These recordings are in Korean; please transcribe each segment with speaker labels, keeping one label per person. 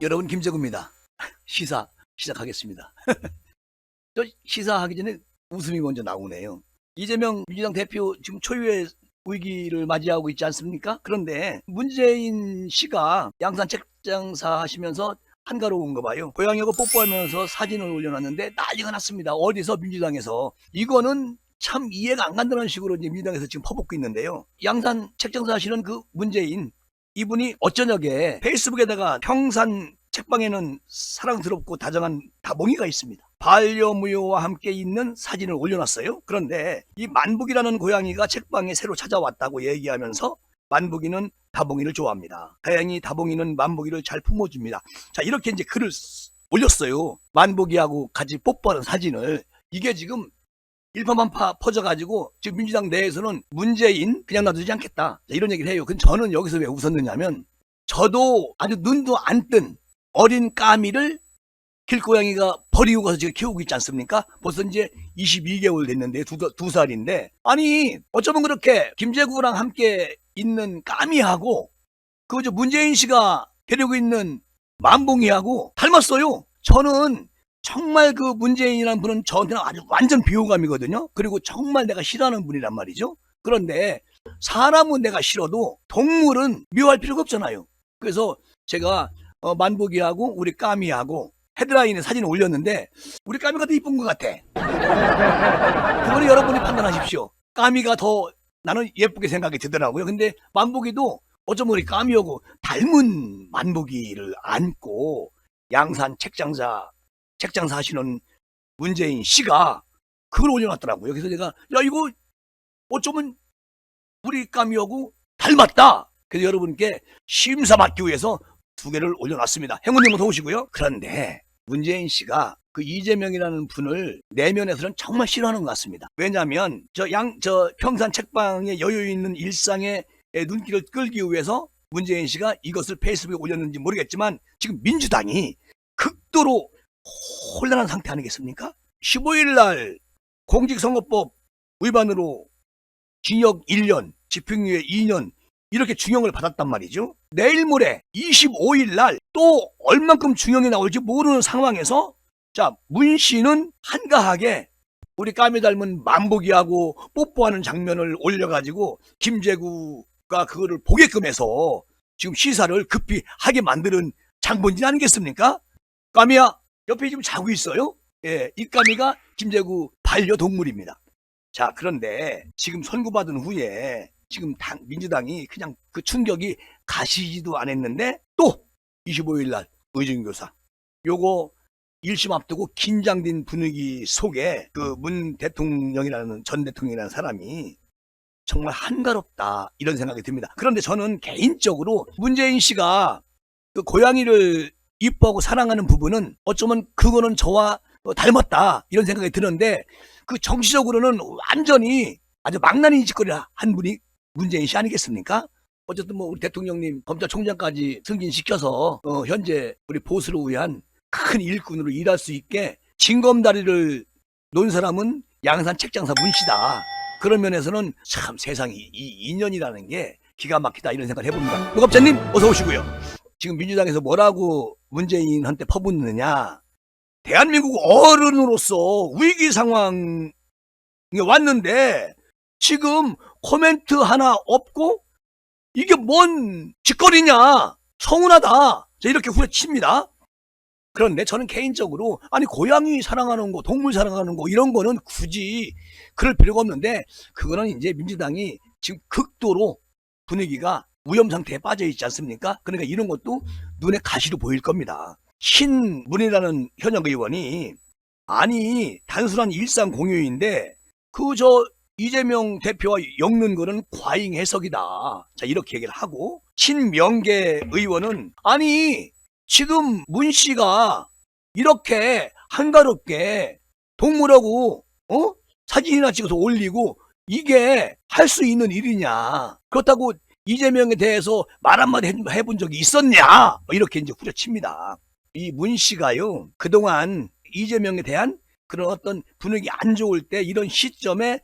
Speaker 1: 여러분 김재구입니다. 시사 시작하겠습니다. 저 시사하기 전에 웃음이 먼저 나오네요. 이재명 민주당 대표 지금 초유의 위기를 맞이하고 있지 않습니까? 그런데 문재인 씨가 양산 책장사 하시면서 한가로운가 봐요. 고양이하고 뽀뽀하면서 사진을 올려놨는데 난리가 났습니다. 어디서 민주당에서 이거는 참 이해가 안 간다는 식으로 이제 민주당에서 지금 퍼붓고 있는데요. 양산 책장사 하시는 그 문재인 이분이 어쩌냐게 페이스북에다가 평산 책방에는 사랑스럽고 다정한 다봉이가 있습니다. 반려무효와 함께 있는 사진을 올려놨어요. 그런데 이 만복이라는 고양이가 책방에 새로 찾아왔다고 얘기하면서 만복이는 다봉이를 좋아합니다. 다행히 다봉이는 만복이를 잘 품어줍니다. 자 이렇게 이제 글을 쓰- 올렸어요. 만복이하고 같이 뽀뽀하는 사진을 이게 지금 일파만파 퍼져가지고 지금 민주당 내에서는 문재인 그냥 놔두지 않겠다 자, 이런 얘기를 해요. 근데 저는 여기서 왜 웃었느냐면 저도 아주 눈도 안 뜬 어린 까미를 길고양이가 버리고 가서 지금 키우고 있지 않습니까? 벌써 이제 22개월 됐는데 두, 두 살인데 아니 어쩌면 그렇게 김재구랑 함께 있는 까미하고 그저 문재인 씨가 데리고 있는 만봉이하고 닮았어요. 저는 정말 그 문재인이라는 분은 저한테는 아주 완전 비호감이거든요. 그리고 정말 내가 싫어하는 분이란 말이죠. 그런데 사람은 내가 싫어도 동물은 미워할 필요가 없잖아요. 그래서 제가 어, 만복이하고 우리 까미하고 헤드라인에 사진을 올렸는데 우리 까미가 더 이쁜 것 같아. 그거는 여러분이 판단하십시오. 까미가 더 나는 예쁘게 생각이 들더라고요. 근데 만복이도 어쩌면 우리 까미하고 닮은 만복이를 안고 양산 책장사 책장사 하시는 문재인 씨가 그걸 올려놨더라고요. 그래서 제가 야 이거 어쩌면 우리 까미하고 닮았다. 그래서 여러분께 심사 받기 위해서 두 개를 올려놨습니다. 행운님은 도우시고요. 그런데 문재인 씨가 그 이재명이라는 분을 내면에서는 정말 싫어하는 것 같습니다. 왜냐하면 저 양 저 평산 책방에 여유 있는 일상의 눈길을 끌기 위해서 문재인 씨가 이것을 페이스북에 올렸는지 모르겠지만 지금 민주당이 극도로 혼란한 상태 아니겠습니까? 15일 날 공직선거법 위반으로 징역 1년, 집행유예 2년 이렇게 중형을 받았단 말이죠. 내일 모레 25일 날 또 얼만큼 중형이 나올지 모르는 상황에서 자, 문 씨는 한가하게 우리 까미 닮은 만복이하고 뽀뽀하는 장면을 올려가지고 김재구가 그거를 보게끔 해서 지금 시사를 급히 하게 만드는 장본진 아니겠습니까? 까미야, 옆에 지금 자고 있어요? 예, 이 까미가 김재구 반려동물입니다. 자, 그런데 지금 선고받은 후에 지금 당, 민주당이 그냥 그 충격이 가시지도 않았는데 또 25일 날 의정교사 요거 1심 앞두고 긴장된 분위기 속에 그 문 대통령이라는 전 대통령이라는 사람이 정말 한가롭다 이런 생각이 듭니다. 그런데 저는 개인적으로 문재인 씨가 그 고양이를 이뻐하고 사랑하는 부분은 어쩌면 그거는 저와 어, 닮았다 이런 생각이 드는데 그 정치적으로는 완전히 아주 망나니 짓거리를 한 분이 문재인 씨 아니겠습니까? 어쨌든 뭐 우리 대통령님 검찰총장까지 승진시켜서 어, 현재 우리 보수를 위한 큰 일꾼으로 일할 수 있게 징검다리를 놓은 사람은 양산 책장사 문씨다. 그런 면에서는 참 세상이 이 인연이라는 게 기가 막히다 이런 생각을 해봅니다. 노갑자님 어서 오시고요. 지금 민주당에서 뭐라고 문재인한테 퍼붓느냐. 대한민국 어른으로서 위기 상황에 왔는데 지금 코멘트 하나 없고 이게 뭔 짓거리냐 서운하다 자, 이렇게 후려칩니다. 그런데 저는 개인적으로 아니 고양이 사랑하는 거 동물 사랑하는 거 이런 거는 굳이 그럴 필요가 없는데 그거는 이제 민주당이 지금 극도로 분위기가 위험 상태에 빠져 있지 않습니까? 그러니까 이런 것도 눈에 가시로 보일 겁니다. 신문이라는 현역 의원이 아니 단순한 일상 공유인데 그 저 이재명 대표와 엮는 거는 과잉 해석이다. 자 이렇게 얘기를 하고 친명계 의원은 아니 지금 문 씨가 이렇게 한가롭게 동물하고 어 사진이나 찍어서 올리고 이게 할 수 있는 일이냐 그렇다고 이재명에 대해서 말 한마디 해- 해본 적이 있었냐 뭐 이렇게 이제 후려칩니다. 이 문 씨가요 그동안 이재명에 대한 그런 어떤 분위기 안 좋을 때 이런 시점에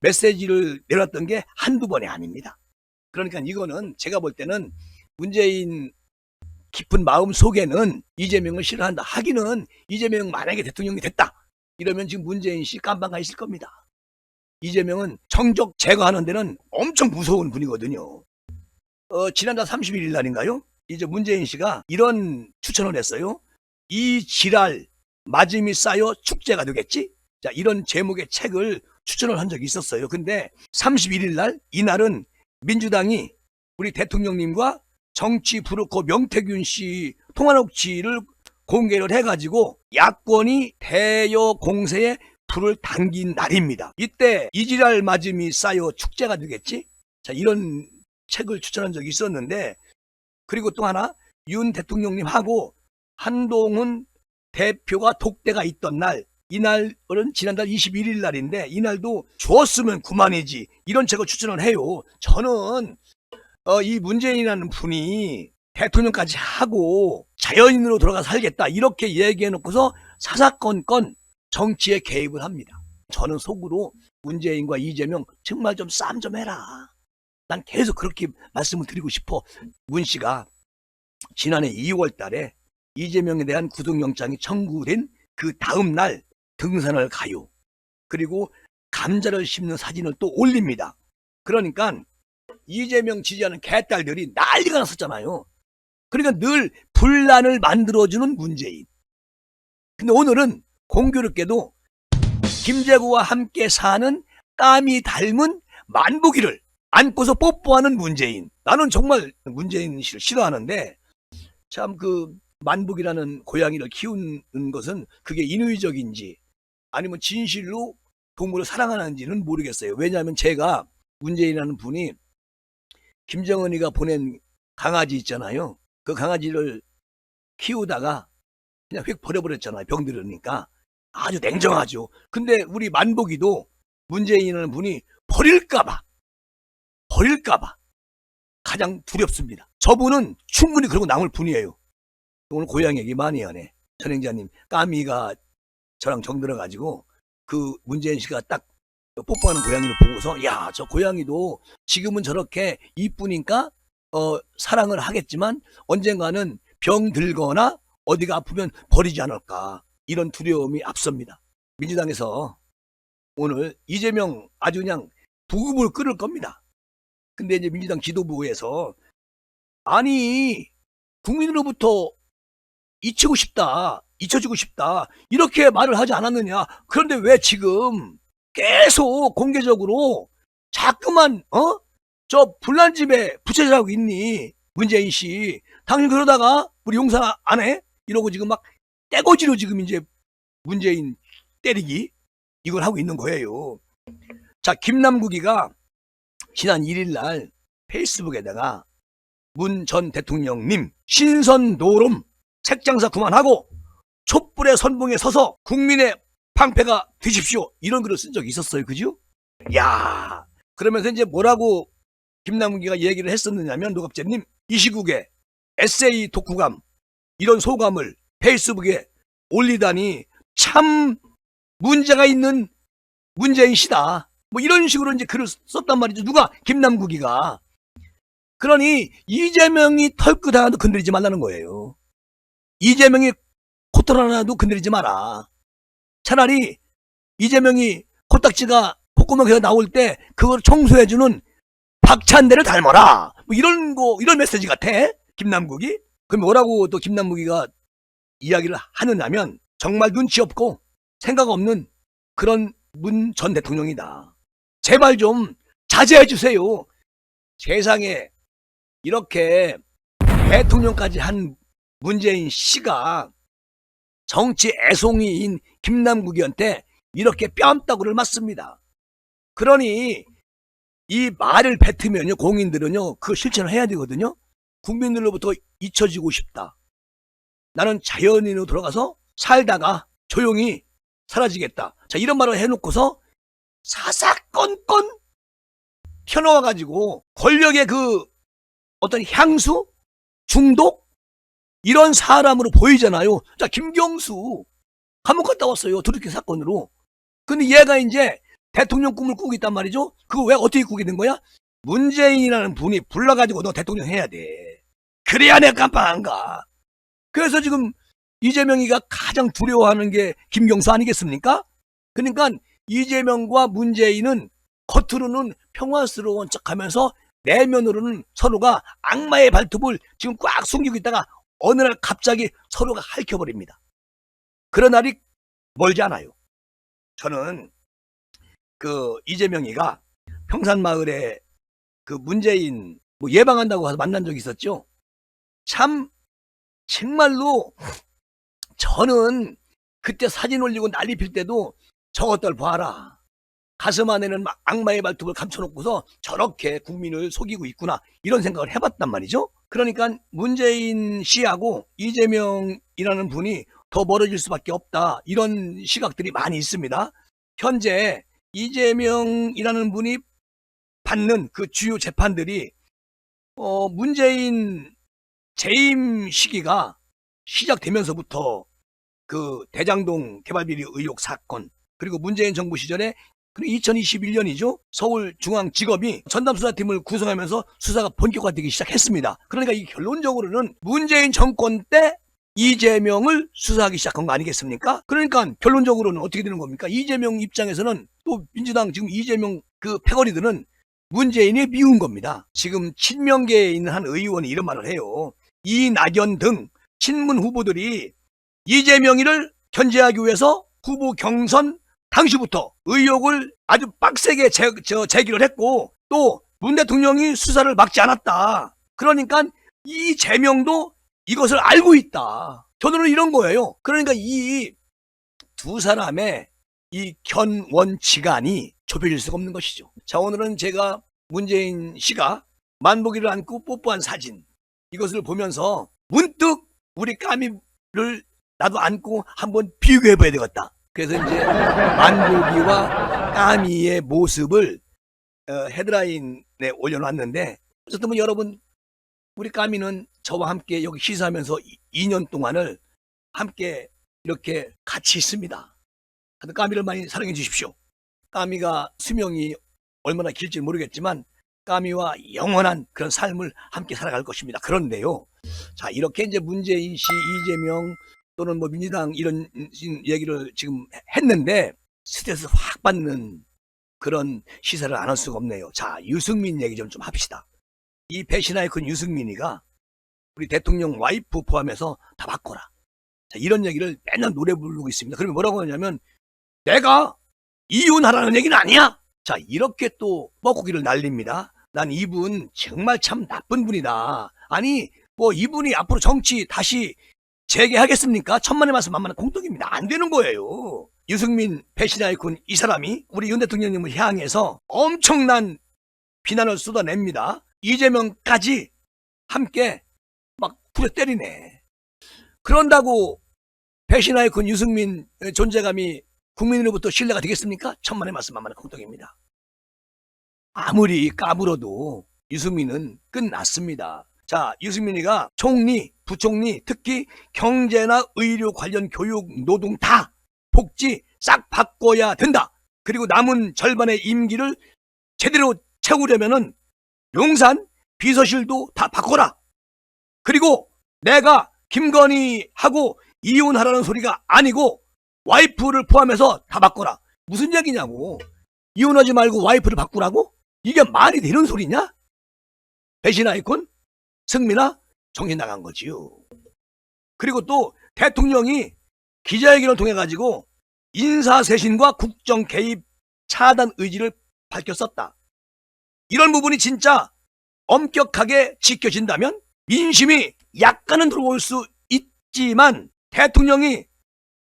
Speaker 1: 메시지를 내놨던 게 한두 번이 아닙니다. 그러니까 이거는 제가 볼 때는 문재인 깊은 마음 속에는 이재명을 싫어한다. 하기는 이재명 만약에 대통령이 됐다. 이러면 지금 문재인 씨 깜방 가 있을 겁니다. 이재명은 정적 제거하는 데는 엄청 무서운 분이거든요. 어, 지난달 31일 날인가요? 이제 문재인 씨가 이런 추천을 했어요. 이 지랄 맞음이 쌓여 축제가 되겠지? 자, 이런 제목의 책을 추천을 한 적이 있었어요. 근데 31일 날, 이날은 민주당이 우리 대통령님과 정치 부르코 명태균 씨 통화 녹취를 공개를 해가지고 야권이 대여 공세에 불을 당긴 날입니다. 이때 이지랄 맞음이 쌓여 축제가 되겠지? 자, 이런 책을 추천한 적이 있었는데, 그리고 또 하나, 윤 대통령님하고 한동훈 대표가 독대가 있던 날, 이날은 지난달 21일 날인데, 이날도 줬으면 그만이지. 이런 책을 추천을 해요. 저는, 어, 이 문재인이라는 분이 대통령까지 하고 자연인으로 돌아가 살겠다. 이렇게 얘기해놓고서 사사건건 정치에 개입을 합니다. 저는 속으로 문재인과 이재명 정말 좀 싸움 좀 해라. 난 계속 그렇게 말씀을 드리고 싶어. 문 씨가 지난해 2월 달에 이재명에 대한 구속영장이 청구된 그 다음 날 등산을 가요. 그리고 감자를 심는 사진을 또 올립니다. 그러니까 이재명 지지하는 개딸들이 난리가 났었잖아요. 그러니까 늘 분란을 만들어주는 문재인. 근데 오늘은 공교롭게도 김재구와 함께 사는 땀이 닮은 만복이를 안고서 뽀뽀하는 문재인. 나는 정말 문재인 씨를 싫어하는데 참 그 만복이라는 고양이를 키우는 것은 그게 인위적인지 아니면 진실로 동물을 사랑하는지는 모르겠어요. 왜냐하면 제가 문재인이라는 분이 김정은이가 보낸 강아지 있잖아요. 그 강아지를 키우다가 그냥 휙 버려버렸잖아요. 병들으니까. 아주 냉정하죠. 근데 우리 만복이도 문재인이라는 분이 버릴까봐, 버릴까봐 가장 두렵습니다. 저분은 충분히 그러고 남을 분이에요. 오늘 고향 얘기 많이 하네. 전행자님, 까미가 저랑 정들어 가지고 그 문재인 씨가 딱 뽀뽀하는 고양이를 보고서 야, 저 고양이도 지금은 저렇게 이쁘니까 어, 사랑을 하겠지만 언젠가는 병 들거나 어디가 아프면 버리지 않을까. 이런 두려움이 앞섭니다. 민주당에서 오늘 이재명 아주 그냥 부금을 끓을 겁니다. 근데 이제 민주당 지도부에서 아니 국민으로부터 잊히고 싶다, 잊혀지고 싶다 이렇게 말을 하지 않았느냐? 그런데 왜 지금 계속 공개적으로 자꾸만 어? 저 불난 집에 부채질하고 있니? 문재인 씨. 당신 그러다가 우리 용사 안 해? 이러고 지금 막 떼거지로 지금 이제 문재인 때리기 이걸 하고 있는 거예요. 자, 김남국이가 지난 1일 날 페이스북에다가 문 전 대통령님 신선 노름 책장사 그만하고 촛불의 선봉에 서서 국민의 방패가 되십시오. 이런 글을 쓴 적이 있었어요. 그죠? 야 그러면서 이제 뭐라고 김남국이가 얘기를 했었느냐면 노갑재님 이 시국에 에세이 독후감 이런 소감을 페이스북에 올리다니 참 문제가 있는 문재인 씨다. 뭐 이런 식으로 이제 글을 썼단 말이죠. 누가? 김남국이가. 그러니 이재명이 털끝 하나도 건드리지 말라는 거예요. 이재명이 코털 하나도 건드리지 마라. 차라리 이재명이 코딱지가 콧구멍에서 나올 때 그걸 청소해주는 박찬대를 닮아라. 뭐 이런 거, 이런 메시지 같아. 김남국이. 그럼 뭐라고 또 김남국이가 이야기를 하느냐면 정말 눈치 없고 생각 없는 그런 문 전 대통령이다. 제발 좀 자제해 주세요. 세상에 이렇게 대통령까지 한 문재인 씨가 정치 애송이인 김남국이한테 이렇게 뺨따구를 맞습니다. 그러니 이 말을 뱉으면요 공인들은요 그 실천을 해야 되거든요. 국민들로부터 잊혀지고 싶다. 나는 자연인으로 들어가서 살다가 조용히 사라지겠다. 자, 이런 말을 해놓고서 사사건건 펴놓아가지고 권력의 그 어떤 향수? 중독? 이런 사람으로 보이잖아요. 자, 김경수. 감옥 갔다 왔어요. 두둑기 사건으로. 근데 얘가 이제 대통령 꿈을 꾸고 있단 말이죠. 그거 왜 어떻게 꾸게 된 거야? 문재인이라는 분이 불러가지고 너 대통령 해야 돼. 그래야 내가 깜빵 안 가. 그래서 지금 이재명이가 가장 두려워하는 게 김경수 아니겠습니까? 그러니까 이재명과 문재인은 겉으로는 평화스러운 척하면서 내면으로는 서로가 악마의 발톱을 지금 꽉 숨기고 있다가 어느 날 갑자기 서로가 핥혀버립니다. 그런 날이 멀지 않아요. 저는 그 이재명이가 평산마을에 그 문재인 뭐 예방한다고 가서 만난 적이 있었죠. 참 정말로 저는 그때 사진 올리고 난리 필 때도 저것들 봐라. 가슴 안에는 막 악마의 발톱을 감춰놓고서 저렇게 국민을 속이고 있구나. 이런 생각을 해봤단 말이죠. 그러니까 문재인 씨하고 이재명이라는 분이 더 멀어질 수밖에 없다. 이런 시각들이 많이 있습니다. 현재 이재명이라는 분이 받는 그 주요 재판들이 어, 문재인 재임 시기가 시작되면서부터 그 대장동 개발비리 의혹 사건 그리고 문재인 정부 시절에 그리고 2021년이죠. 서울중앙지검이 전담수사팀을 구성하면서 수사가 본격화되기 시작했습니다. 그러니까 이 결론적으로는 문재인 정권 때 이재명을 수사하기 시작한 거 아니겠습니까? 그러니까 결론적으로는 어떻게 되는 겁니까? 이재명 입장에서는 또 민주당 지금 이재명 그 패거리들은 문재인이 미운 겁니다. 지금 친명계에 있는 한 의원이 이런 말을 해요. 이낙연 등 친문 후보들이 이재명이를 견제하기 위해서 후보 경선 당시부터 의혹을 아주 빡세게 제, 저, 제기를 했고 또 문 대통령이 수사를 막지 않았다. 그러니까 이재명도 이것을 알고 있다. 저는 이런 거예요. 그러니까 이 두 사람의 이 견원치간이 좁혀질 수가 없는 것이죠. 자, 오늘은 제가 문재인 씨가 만보기를 안고 뽀뽀한 사진 이것을 보면서 문득 우리 까미를 나도 안고 한번 비교해 봐야 되겠다. 그래서 이제 만보기와 까미의 모습을 어, 헤드라인에 올려놨는데 어쨌든 뭐 여러분 우리 까미는 저와 함께 여기 시사하면서 2년 동안을 함께 이렇게 같이 있습니다. 하여튼 까미를 많이 사랑해 주십시오. 까미가 수명이 얼마나 길지 모르겠지만 까미와 영원한 그런 삶을 함께 살아갈 것입니다. 그런데요. 자, 이렇게 이제 문재인 씨, 이재명 또는 뭐 민주당 이런 얘기를 지금 했는데 스트레스 확 받는 그런 시사를 안 할 수가 없네요. 자, 유승민 얘기 좀 좀 합시다. 이 배신아의 큰 유승민이가 우리 대통령 와이프 포함해서 다 바꿔라. 자, 이런 얘기를 맨날 노래 부르고 있습니다. 그러면 뭐라고 하냐면 내가 이혼하라는 얘기는 아니야. 자, 이렇게 또 뻐꾸기를 날립니다. 난 이분 정말 참 나쁜 분이다. 아니, 뭐 이분이 앞으로 정치 다시 재개하겠습니까? 천만의 말씀 만만한 공덕입니다. 안 되는 거예요. 유승민 배신 아이콘 이 사람이 우리 윤 대통령님을 향해서 엄청난 비난을 쏟아냅니다. 이재명까지 함께 막 부려 때리네. 그런다고 배신 아이콘 유승민 존재감이 국민으로부터 신뢰가 되겠습니까? 천만의 말씀 만만한 공덕입니다. 아무리 까불어도 유승민은 끝났습니다. 자, 유승민이가 총리, 부총리, 특히 경제나 의료 관련 교육, 노동 다 복지 싹 바꿔야 된다. 그리고 남은 절반의 임기를 제대로 채우려면은 용산 비서실도 다 바꿔라. 그리고 내가 김건희하고 이혼하라는 소리가 아니고 와이프를 포함해서 다 바꿔라. 무슨 얘기냐고. 이혼하지 말고 와이프를 바꾸라고? 이게 말이 되는 소리냐? 배신 아이콘? 승민아? 정신 나간 거지요. 그리고 또 대통령이 기자회견을 통해 가지고 인사쇄신과 국정 개입 차단 의지를 밝혔었다. 이런 부분이 진짜 엄격하게 지켜진다면 민심이 약간은 들어올 수 있지만 대통령이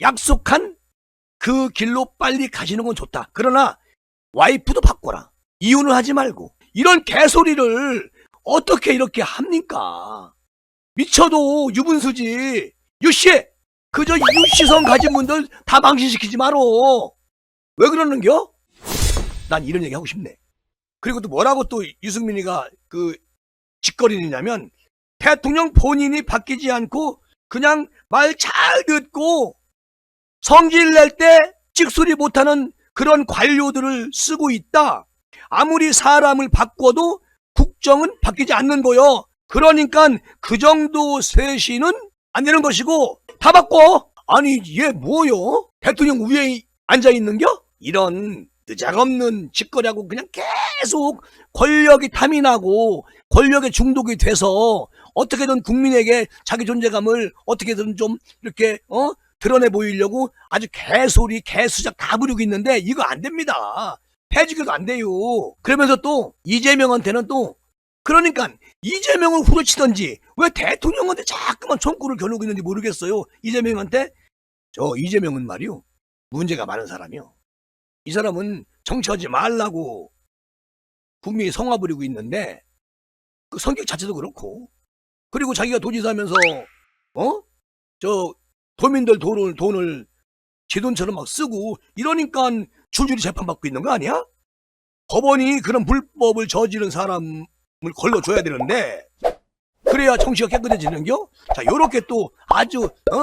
Speaker 1: 약속한 그 길로 빨리 가시는 건 좋다. 그러나 와이프도 바꿔라. 이혼을 하지 말고. 이런 개소리를 어떻게 이렇게 합니까? 미쳐도 유분수지. 유씨! 그저 유씨성 가진 분들 다 망신시키지 마라. 왜 그러는겨? 난 이런 얘기 하고 싶네. 그리고 또 뭐라고 또 유승민이가 그 짓거리느냐면 대통령 본인이 바뀌지 않고 그냥 말 잘 듣고 성질 낼 때 찍소리 못하는 그런 관료들을 쓰고 있다. 아무리 사람을 바꿔도 국정은 바뀌지 않는 거요. 그러니까 그 정도 쇄신은 안 되는 것이고 다 바꿔. 아니 얘 뭐요? 대통령 위에 앉아 있는겨? 이런 느작없는 짓거리하고 그냥 계속 권력이 탐이 나고 권력에 중독이 돼서 어떻게든 국민에게 자기 존재감을 어떻게든 좀 이렇게 어 드러내 보이려고 아주 개소리 개수작 다 부리고 있는데 이거 안 됩니다. 폐지기도 안 돼요. 그러면서 또 이재명한테는 또 그러니까 이재명을 후려치던지 왜 대통령한테 자꾸만 총구를 겨누고 있는지 모르겠어요. 이재명한테 저 이재명은 말이요 문제가 많은 사람이요. 이 사람은 정치하지 말라고 국민이 성화 부리고 있는데 그 성격 자체도 그렇고 그리고 자기가 도지사면서 어? 저 도민들 돈을 돈을 제 돈처럼 막 쓰고 이러니까 줄줄이 재판받고 있는 거 아니야? 법원이 그런 불법을 저지른 사람을 걸러줘야 되는데 그래야 정치가 깨끗해지는겨? 자 요렇게 또 아주 어?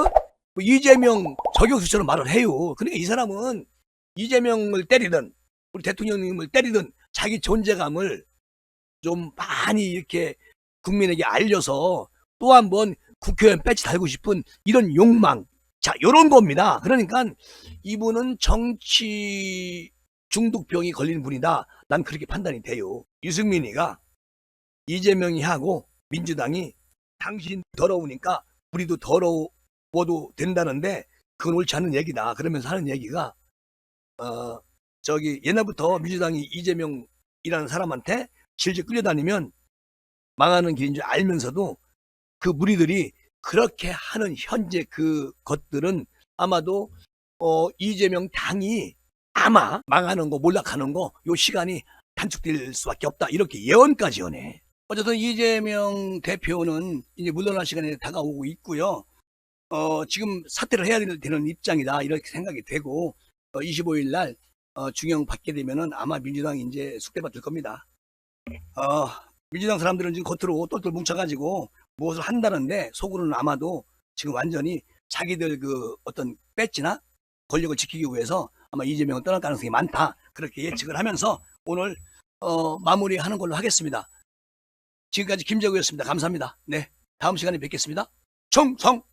Speaker 1: 뭐 이재명 저격수처럼 말을 해요. 그러니까 이 사람은 이재명을 때리든 우리 대통령님을 때리든 자기 존재감을 좀 많이 이렇게 국민에게 알려서 또 한 번 국회의원 배지 달고 싶은 이런 욕망. 자, 요런 겁니다. 그러니까 이분은 정치 중독병이 걸린 분이다. 난 그렇게 판단이 돼요. 유승민이가 이재명이 하고 민주당이 당신 더러우니까 우리도 더러워도 된다는데 그건 옳지 않은 얘기다. 그러면서 하는 얘기가 어 저기 옛날부터 민주당이 이재명이라는 사람한테 질질 끌려다니면 망하는 길인 줄 알면서도 그 무리들이 그렇게 하는 현재 그 것들은 아마도 어 이재명 당이 아마 망하는 거 몰락하는 거 요 시간이 단축될 수밖에 없다 이렇게 예언까지 하네. 어쨌든 이재명 대표는 이제 물러날 시간이 다가오고 있고요. 어 지금 사퇴를 해야 되는 입장이다 이렇게 생각이 되고 어, 25일 날 어, 중형 받게 되면은 아마 민주당이 이제 숙대받을 겁니다. 어, 민주당 사람들은 지금 겉으로 똘똘 뭉쳐가지고 무엇을 한다는데 속으로는 아마도 지금 완전히 자기들 그 어떤 배지나 권력을 지키기 위해서 아마 이재명은 떠날 가능성이 많다. 그렇게 예측을 하면서 오늘 어, 마무리하는 걸로 하겠습니다. 지금까지 김재구였습니다. 감사합니다. 네. 다음 시간에 뵙겠습니다. 충성!